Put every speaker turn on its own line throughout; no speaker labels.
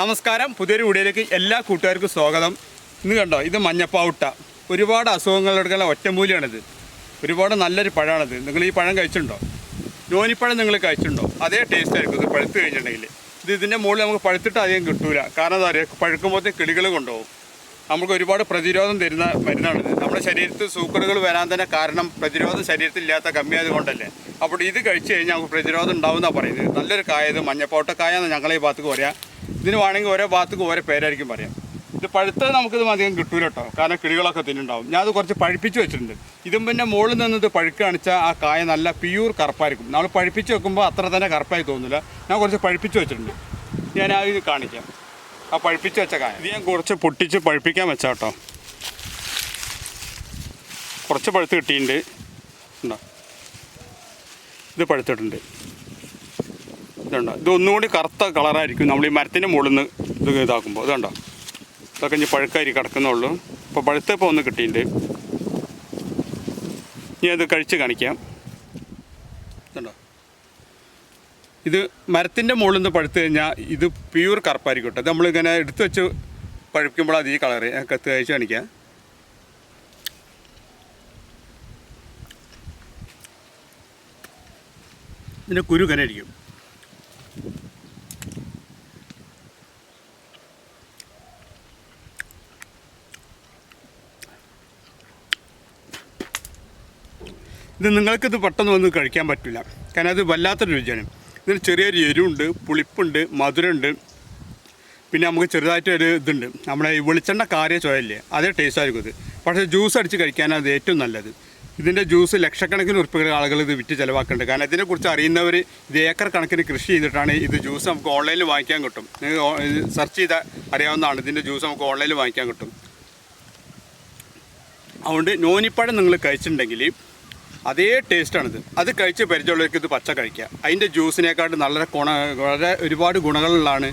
നമസ്കാരം. പുതിയൊരു വീഡിയോയിലേക്ക് എല്ലാ കൂട്ടുകാർക്കും സ്വാഗതം. ഇന്ന് കണ്ടോ ഇത് മഞ്ഞപ്പാവുട്ട. ഒരുപാട് അസുഖങ്ങളെടുക്കുന്ന ഒറ്റമൂലിയാണിത്. ഒരുപാട് നല്ലൊരു പഴമാണിത്. നിങ്ങൾ ഈ പഴം കഴിച്ചിട്ടുണ്ടോ? നോനിപ്പഴം നിങ്ങൾ കഴിച്ചിട്ടുണ്ടോ? അതേ ടേസ്റ്റ് ആയിരിക്കും. ഇത് പഴുത്ത് കഴിഞ്ഞിട്ടുണ്ടെങ്കിൽ. ഇത് ഇതിന്റെ മുകളിൽ നമുക്ക് പഴുത്തിട്ട് അധികം കിട്ടൂല. കാരണം എന്താ പറയുക പഴുക്കുമ്പോഴത്തെ കിളികൾ കൊണ്ടുപോകും. നമുക്ക് ഒരുപാട് പ്രതിരോധം തരുന്ന മരുന്നാണിത്. നമ്മുടെ ശരീരത്തിൽ സൂക്കറുകൾ വരാൻ തന്നെ കാരണം പ്രതിരോധം ശരീരത്തിൽ ഇല്ലാത്ത കമ്മിയായത് കൊണ്ടല്ലേ അപ്പോൾ ഇത് കഴിച്ചു കഴിഞ്ഞാൽ നമുക്ക് പ്രതിരോധം ഉണ്ടാവുമെന്നാണ് പറയുന്നത്. നല്ലൊരു കായ ഇത് മഞ്ഞപ്പോട്ടക്കായ എന്ന് ഞങ്ങളെ ഈ ഭാഗത്തേക്ക് പറയാം. ഇതിന് വേണമെങ്കിൽ ഓരോ ഭാഗത്തേക്ക് ഓരോ പേരായിരിക്കും പറയാം. ഇത് പഴുത്ത നമുക്കിത് അധികം കിട്ടൂല കേട്ടോ കാരണം കിളികളൊക്കെ തിന്നുണ്ടാവും ഞാൻ അത് കുറച്ച് പഴുപ്പിച്ച് വെച്ചിട്ടുണ്ട്. ഇതും പിന്നെ മുകളിൽ നിന്ന് ഇത് പഴുക്കുകയാണെച്ചാൽ ആ കായ നല്ല പ്യൂർ കറുപ്പായിരിക്കും. നമ്മൾ പഴുപ്പിച്ച് വെക്കുമ്പോൾ അത്ര തന്നെ കറുപ്പായി തോന്നില്ല ഞാൻ കുറച്ച് പഴുപ്പിച്ച് വെച്ചിട്ടുണ്ട്. ഞാൻ ആ ഇത് കാണിക്കാം. ആ പഴുപ്പിച്ച് വെച്ച കായ. ഇത് ഞാൻ കുറച്ച് പൊട്ടിച്ച് പഴുപ്പിക്കാൻ വെച്ചാ കേട്ടോ കുറച്ച് പഴുത്ത് കിട്ടിയിട്ടുണ്ട്. ഉണ്ടോ? ഇത് പഴുത്തിട്ടുണ്ട്. ഇതുണ്ടോ? ഇത് ഒന്നുകൂടി കറുത്ത കളറായിരിക്കും. നമ്മൾ ഈ മരത്തിന്റെ മുകളിൽ നിന്ന് ഇത് ഇതാക്കുമ്പോൾ. ഇതുണ്ടോ? ഇതൊക്കെ ഇനി പഴുക്കാരി കിടക്കുന്നുള്ളൂ ഇപ്പോൾ പഴുത്തപ്പോൾ ഒന്ന് കിട്ടിയിട്ടുണ്ട്. ഇനി അത് കഴിച്ച് കാണിക്കാം. ഇതുണ്ടോ? ഇത് മരത്തിന്റെ മുകളിൽ നിന്ന് പഴുത്ത് കഴിഞ്ഞാൽ ഇത് പ്യൂർ കറുപ്പായിരിക്കും കേട്ടോ. നമ്മളിങ്ങനെ എടുത്തു വെച്ച് പഴുപ്പിക്കുമ്പോൾ അത് ഈ കളറ് കത്ത് കഴിച്ച് കാണിക്കാം. ഇതിന്റെ കുരു ഇത് നിങ്ങൾക്കിത് പെട്ടെന്ന് വന്ന് കഴിക്കാൻ പറ്റില്ല. കാരണം അത് വല്ലാത്തൊരു രുചിയാണ്. ഇതിന് ചെറിയൊരു എരിവുണ്ട് പുളിപ്പുണ്ട് മധുരമുണ്ട്. പിന്നെ നമുക്ക് ചെറുതായിട്ട് ഒരു ഇതുണ്ട്. നമ്മുടെ ഈ വെളിച്ചെണ്ണ കാറിയ ചോയല്ലേ അതേ ടേസ്റ്റ് ആയിരിക്കും ഇത്. പക്ഷേ ജ്യൂസ് അടിച്ച് കഴിക്കാനാണ് അത് ഏറ്റവും നല്ലത്. ഇതിന്റെ ജ്യൂസ് ലക്ഷക്കണക്കിന് ഉറുപ്പികൾ ആളുകൾ ഇത് വിറ്റ് ചിലവാക്കുന്നുണ്ട്. കാരണം ഇതിനെക്കുറിച്ച് അറിയുന്നവർ ഇത് ഏക്കർ കണക്കിന് കൃഷി ചെയ്തിട്ടാണ് ഇത് ജ്യൂസ് നമുക്ക് ഓൺലൈനിൽ വാങ്ങിക്കാൻ കിട്ടും. നിങ്ങൾ സെർച്ച് ചെയ്താൽ അറിയാവുന്നതാണ് ഇതിന്റെ ജ്യൂസ് നമുക്ക് ഓൺലൈനിൽ വാങ്ങിക്കാൻ കിട്ടും. അതുകൊണ്ട് നോനിപ്പഴം നിങ്ങൾ കഴിച്ചിട്ടുണ്ടെങ്കിൽ അതേ ടേസ്റ്റാണിത്. അത് കഴിച്ച് പരിചയമുള്ളവർക്ക് ഇത് പച്ച കഴിക്കുക അതിന്റെ ജ്യൂസിനേക്കാട്ട് നല്ല ഗുണ വളരെ ഒരുപാട് ഗുണങ്ങളുള്ളതാണ്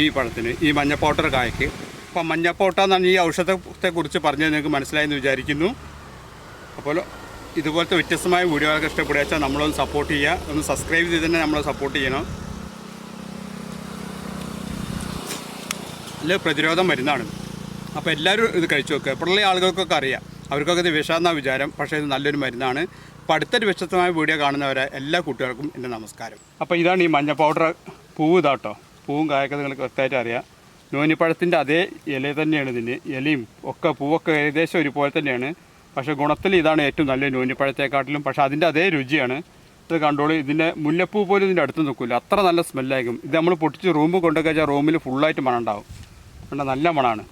ഈ പഴത്തിന് ഈ മഞ്ഞപ്പോട്ടർ കായ്ക്ക്. അപ്പം മഞ്ഞപ്പോട്ട എന്നാണ് ഈ ഔഷധത്തെക്കുറിച്ച് പറഞ്ഞത് നിങ്ങൾക്ക് മനസ്സിലായെന്ന് വിചാരിക്കുന്നു. അപ്പോൾ ഇതുപോലത്തെ വ്യത്യസ്തമായ വീഡിയോകളൊക്കെ ഇഷ്ടപ്പെടുക വെച്ചാൽ നമ്മളൊന്ന് സപ്പോർട്ട് ചെയ്യുക. ഒന്ന് സബ്സ്ക്രൈബ് ചെയ്ത് തന്നെ നമ്മളെ സപ്പോർട്ട് ചെയ്യണം. നല്ല പ്രതിരോധം മരുന്നാണ് അപ്പോൾ എല്ലാവരും ഇത് കഴിച്ചു നോക്കുക ഇപ്പോഴുള്ള ആളുകൾക്കൊക്കെ അറിയാം. അവർക്കൊക്കെ ഇത് വിഷമെന്നാണ് വിചാരം. പക്ഷേ ഇത് നല്ലൊരു മരുന്നാണ്. അപ്പോൾ വ്യത്യസ്തമായ വീഡിയോ കാണുന്നവരെ എല്ലാ കുട്ടികൾക്കും എന്റെ നമസ്കാരം. അപ്പോൾ ഇതാണ് ഈ മഞ്ഞ പൗഡർ പൂവ് ഇതാട്ടോ. പൂവും കായൊക്കെ നിങ്ങൾക്ക് വ്യക്തമായിട്ട് അറിയാം. നോനിപ്പഴത്തിന്റെ അതേ ഇല തന്നെയാണ് ഇതിന് ഇലയും ഒക്കെ പൂവൊക്കെ ഏകദേശം ഒരുപോലെ തന്നെയാണ്. പക്ഷേ ഗുണത്തിൽ ഇതാണ് ഏറ്റവും നല്ല നോനിപ്പഴത്തെക്കാട്ടിലും. പക്ഷേ അതിന്റെ അതേ രുചിയാണ്. ഇത് കണ്ടോളൂ ഇതിന്റെ മുല്ലപ്പൂ പോലും ഇതിന്റെ അടുത്ത് നിൽക്കില്ല. അത്ര നല്ല സ്മെല്ലായിരിക്കും ഇത് നമ്മൾ പൊട്ടിച്ച് റൂമിൽ കൊണ്ടുവച്ചാൽ റൂമിൽ ഫുള്ളായിട്ട് മണം ഉണ്ടാവും നല്ല മണമാണ്.